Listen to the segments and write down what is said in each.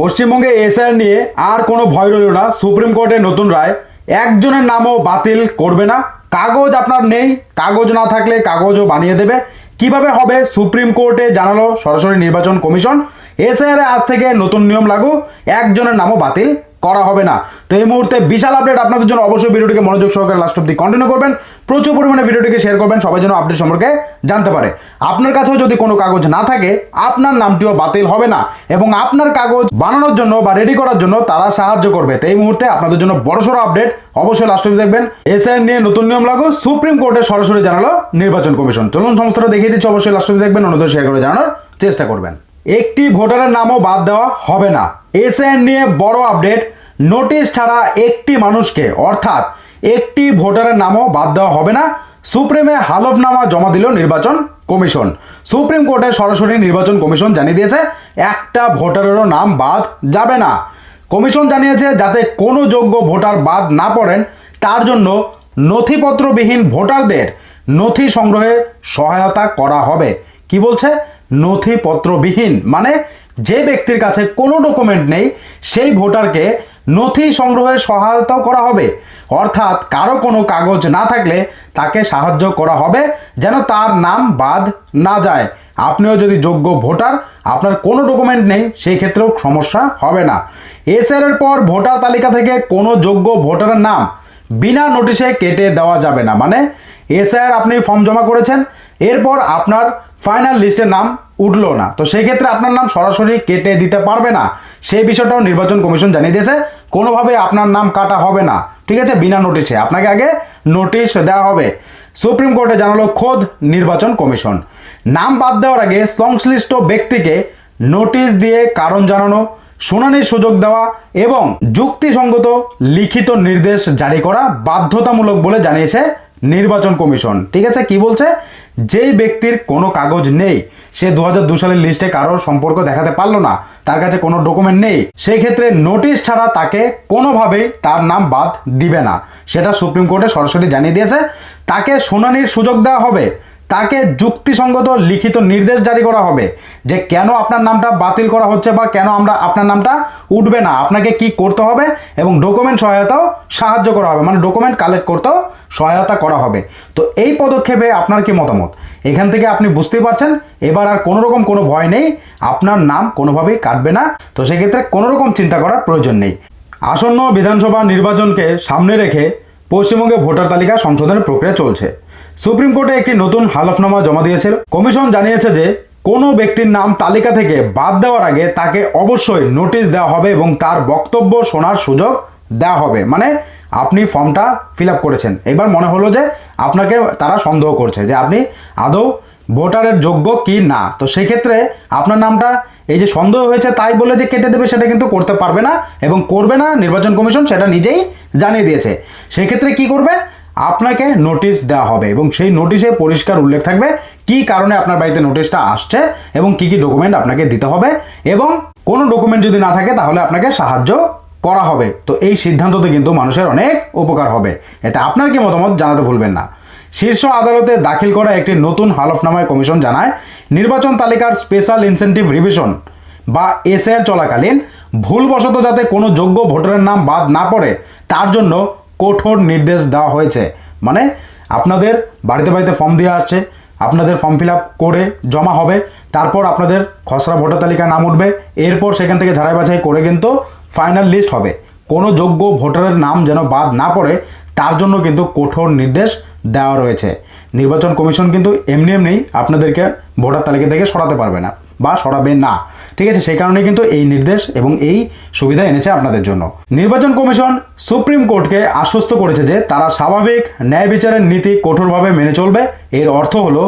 পশ্চিমবঙ্গে এসআর নিয়ে আর কোনো ভয় রইল না। সুপ্রিম কোর্টের নতুন রায়, একজনের নামও বাতিল করবে না। কাগজ আপনার নেই, কাগজ না থাকলে কাগজও বানিয়ে দেবে। কীভাবে হবে? সুপ্রিম কোর্টে জানালো সরাসরি নির্বাচন কমিশন। এসআইআর আজ থেকে নতুন নিয়ম লাগু, একজনের নামও বাতিল করা হবে না। তো এই মুহূর্তে বিশাল আপডেট আপনাদের জন্য অবশ্যই ভিডিওটিকে মনোযোগ সহকারে লাস্ট অব্দি কন্টিনিউ করবেন। প্রচুর পরিমাণে ভিডিওটিকে শেয়ার করবেন, সবাই যেন আপডেট সম্পর্কে জানতে পারে। আপনার কাছেও যদি কোনো কাগজ না থাকে, আপনার নামটিও বাতিল হবে না এবং আপনার কাগজ বানানোর জন্য বা রেডি করার জন্য তারা সাহায্য করবে। তো এই মুহূর্তে আপনাদের জন্য বড়সড় আপডেট অবশ্যই লাস্ট অব্দি দেখবেন। এসআইএন নিয়ে নতুন নিয়ম লাগু, সুপ্রিম কোর্টে সরাসরি জানালো নির্বাচন কমিশন। চলুন সমস্তটা দেখিয়ে দিচ্ছি, অবশ্যই লাস্ট অব্দি দেখবেন, অন্যদের শেয়ার করে জানানোর চেষ্টা করবেন। একটি ভোটারের নামও বাদ দেওয়া হবে না। এসআইএন নিয়ে বড় আপডেট। নোটিশ ছাড়া একটি মানুষকে, অর্থাৎ একটি ভোটারের নামও বাদ দেওয়া হবে না। সুপ্রিমে হালফনামা জমা দিল নির্বাচন কমিশন। সুপ্রিম কোর্টে সরাসরি নির্বাচন কমিশন জানিয়ে দিয়েছে, একটা ভোটারেরও নাম বাদ যাবে না। কমিশন জানিয়েছে, যাতে কোনো যোগ্য ভোটার বাদ না পড়েন, তার জন্য নথিপত্রবিহীন ভোটারদের নথি সংগ্রহে সহায়তা করা হবে। কি বলছে? নথিপত্রবিহীন। মানে যে ব্যক্তির কাছে কোনো ডকুমেন্ট নেই, সেই ভোটারকে নথি সংগ্রহে সহায়তাও করা হবে। অর্থাৎ কারও কোনো কাগজ না থাকলে তাকে সাহায্য করা হবে যেন তার নাম বাদ না যায়। আপনিও যদি যোগ্য ভোটার, আপনার কোনো ডকুমেন্ট নেই, সেই ক্ষেত্রেও সমস্যা হবে না। এসআর এর পর ভোটার তালিকা থেকে কোনো যোগ্য ভোটারের নাম বিনা নোটিশে কেটে দেওয়া যাবে না। মানে এসআইআর আপনি ফর্ম জমা করেছেন। এরপর আপনার ফাইনাল লিস্টের নাম উঠল না। তো সেই ক্ষেত্রে আপনার নাম সরাসরি কেটে দিতে পারবে না। সেই বিষয়টাও নির্বাচন কমিশন জানিয়ে দিয়েছে। কোনোভাবে আপনার নাম কাটা হবে না। ঠিক আছে? বিনা নোটিশে আপনাকে আগে নোটিশ দেওয়া হবে। সুপ্রিম কোর্টে জানালো খোদ নির্বাচন কমিশন। নাম বাদ দেওয়ার আগে সংশ্লিষ্ট ব্যক্তিকে নোটিশ দিয়ে কারণ জানানো, শুনানির সুযোগ দেওয়া এবং যুক্তিসঙ্গত লিখিত নির্দেশ জারি করা বাধ্যতামূলক বলে জানিয়েছে নির্বাচন কমিশন। ঠিক আছে? কি বলছে? যেই ব্যক্তির কোনো কাগজ নেই, সে দু হাজার সালের লিস্টে কারোর সম্পর্ক দেখাতে পারল না, তার কাছে কোনো ডকুমেন্ট নেই, সেই ক্ষেত্রে নোটিশ ছাড়া তাকে কোনোভাবেই তার নাম বাদ দিবে না। সেটা সুপ্রিম কোর্টে সরাসরি জানিয়ে দিয়েছে। তাকে শুনানির সুযোগ দেওয়া হবে। তাকে যুক্তিসঙ্গত লিখিত নির্দেশ জারি করা হবে যে কেন আপনার নামটা বাতিল করা হচ্ছে বা কেন আমরা আপনার নামটা উঠবে না। আপনাকে কি করতে হবে এবং ডকুমেন্ট সহায়তাও সাহায্য করা হবে। মানে ডকুমেন্ট কালেক্ট করতেও সহায়তা করা হবে। তো এই পদক্ষেপে আপনার কি মতামত? এখান থেকে আপনি বুঝতেই পারছেন, এবার আর কোনো রকম কোনো ভয় নেই। আপনার নাম কোনোভাবেই কাটবে না। তো সেক্ষেত্রে কোনো রকম চিন্তা করার প্রয়োজন নেই। আসন্ন বিধানসভা নির্বাচনকে সামনে রেখে পশ্চিমবঙ্গে ভোটার তালিকা সংশোধনের প্রক্রিয়া চলছে। সুপ্রিম কোর্টে একটি নতুন হালফনামা জমা দিয়েছিল। কমিশন জানিয়েছে যে, কোনো ব্যক্তির নাম তালিকা থেকে বাদ দেওয়ার আগে তাকে অবশ্যই নোটিশ দেওয়া হবে এবং তার বক্তব্য শোনার সুযোগ দেওয়া হবে। মানে আপনি ফর্মটা ফিল করেছেন। এবার মনে হলো যে, আপনাকে তারা সন্দেহ করছে যে, আপনি আদৌ ভোটারের যোগ্য কি না? তো সেক্ষেত্রে আপনার নামটা এই যে সন্দেহ হয়েছে তাই বলে যে কেটে দেবে সেটা কিন্তু করতে পারবে না এবং করবে না নির্বাচন কমিশন সেটা নিজেই জানিয়ে দিয়েছে। সেক্ষেত্রে কি করবে? আপনাকে নোটিশ দেওয়া হবে এবং সেই নোটিশে পরিষ্কার উল্লেখ থাকবে কি কারণে আপনার বাড়িতে নোটিশটা আসছে এবং কি কি ডকুমেন্ট আপনাকে দিতে হবে এবং কোনো ডকুমেন্ট যদি না থাকে তাহলে আপনাকে সাহায্য করা হবে। তো এই সিদ্ধান্ততে কিন্তু মানুষের অনেক উপকার হবে। এতে আপনার কি মতামত জানাতে ভুলবেন না। শীর্ষ আদালতে দাখিল করা একটি নতুন হালফনামায় কমিশন জানায়, নির্বাচন তালিকার স্পেশাল ইনসেন্টিভ রিভিশন বা এসআর চলাকালীন ভুলবশত যাতে কোনো যোগ্য ভোটারের নাম বাদ না পড়ে, তার জন্য কঠোর নির্দেশ দেওয়া হয়েছে। মানে আপনাদের বাড়িতে বাড়িতে ফর্ম দিয়ে আসছে আপনাদের ফর্ম ফিল করে জমা হবে, তারপর আপনাদের খসড়া ভোটার তালিকায় নাম উঠবে, এরপর সেখান থেকে ঝাড়াই বাছাই করে কিন্তু ফাইনাল লিস্ট হবে। কোনো যোগ্য ভোটারের নাম যেন বাদ না পড়ে, তার জন্য কিন্তু কঠোর নির্দেশ দেওয়া রয়েছে। নির্বাচন কমিশন কিন্তু এমনি এমনি আপনাদেরকে ভোটার তালিকা থেকে সরাতে পারবে না বা সরাবে না। ঠিক আছে, সেই কারণে কিন্তু এই নির্দেশ এবং এই সুবিধা এনেছে আপনাদের জন্য। নির্বাচন কমিশন সুপ্রিম কোর্টকে আশ্বস্ত করেছে যে তারা স্বাভাবিক ন্যায় বিচারের নীতি কঠোরভাবে মেনে চলবে। এর অর্থ হলো,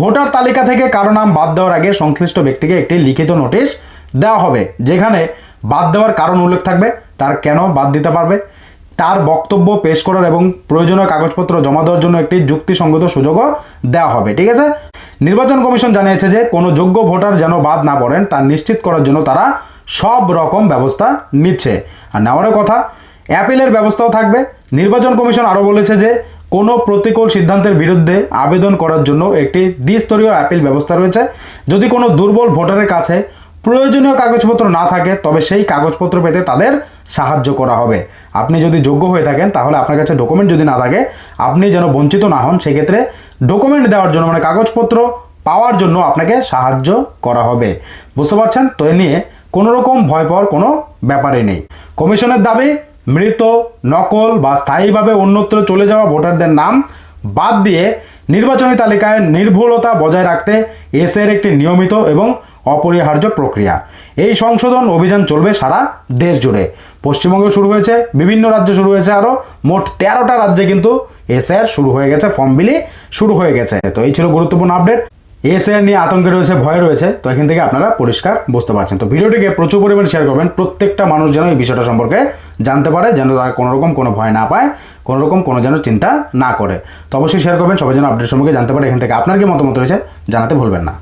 ভোটার তালিকা থেকে কারও নাম বাদ দেওয়ার আগে সংশ্লিষ্ট ব্যক্তিকে একটি লিখিত নোটিশ দেওয়া হবে, যেখানে বাদ দেওয়ার কারণ উল্লেখ থাকবে, তার কেন বাদ দিতে পারবে, তার বক্তব্য পেশ করার এবং প্রয়োজনীয় কাগজপত্র জমা দেওয়ার জন্য একটি যুক্তিসঙ্গত সুযোগও দেওয়া হবে, ঠিক আছে? নির্বাচন কমিশন জানিয়েছে যে কোনো যোগ্য ভোটার যেন বাদ না পড়েন, তা নিশ্চিত করার জন্য তারা সব রকম ব্যবস্থা নিচ্ছে। আর নেওয়ার কথা, অ্যাপিলের ব্যবস্থাও থাকবে। নির্বাচন কমিশন আরও বলেছে যে কোনো প্রতিকূল সিদ্ধান্তের বিরুদ্ধে আবেদন করার জন্য একটি দ্বিস্তরীয় অ্যাপিল ব্যবস্থা রয়েছে। যদি কোনো দুর্বল ভোটারের কাছে প্রয়োজনীয় কাগজপত্র না থাকে, তবে সেই কাগজপত্র পেতে তাদের সাহায্য করা হবে। আপনি যদি যোগ্য হয়ে থাকেন, তাহলে আপনার কাছে ডকুমেন্ট যদি না থাকে, আপনি যেন বঞ্চিত না হন, সেক্ষেত্রে ডকুমেন্ট দেওয়ার জন্য মানে কাগজপত্র পাওয়ার জন্য আপনাকে সাহায্য করা হবে। বুঝতে পারছেন? তো এ নিয়ে কোনো রকম ভয় পাওয়ার কোনো ব্যাপারই নেই। কমিশনের দাবি, মৃত, নকল বা স্থায়ীভাবে অন্যত্র চলে যাওয়া ভোটারদের নাম বাদ দিয়ে নির্বাচনী তালিকায় নির্ভুলতা বজায় রাখতে এসের একটি নিয়মিত এবং অপরিহার্য প্রক্রিয়া। এই সংশোধন অভিযান চলবে সারা দেশ জুড়ে। পশ্চিমবঙ্গে শুরু হয়েছে, বিভিন্ন রাজ্যে শুরু হয়েছে আরও মোট তেরোটা রাজ্যে কিন্তু এসআর শুরু হয়ে গেছে, ফর্ম বিলি শুরু হয়ে গেছে। তো এই ছিল গুরুত্বপূর্ণ আপডেট। এসআর নিয়ে আতঙ্কে রয়েছে, ভয় রয়েছে। তো এখান থেকে আপনারা পরিষ্কার বুঝতে পারছেন। তো ভিডিওটিকে প্রচুর পরিমাণে শেয়ার করবেন। প্রত্যেকটা মানুষ যেন এই বিষয়টা সম্পর্কে জানতে পারে, যেন তার কোনো রকম কোনো ভয় না পায় কোনো রকম কোনো যেন চিন্তা না করে। তো অবশ্যই শেয়ার করবেন, সবাই যেন আপডেট সম্পর্কে জানতে পারে। এখান থেকে আপনার কি মতামত রয়েছে জানাতে ভুলবেন না।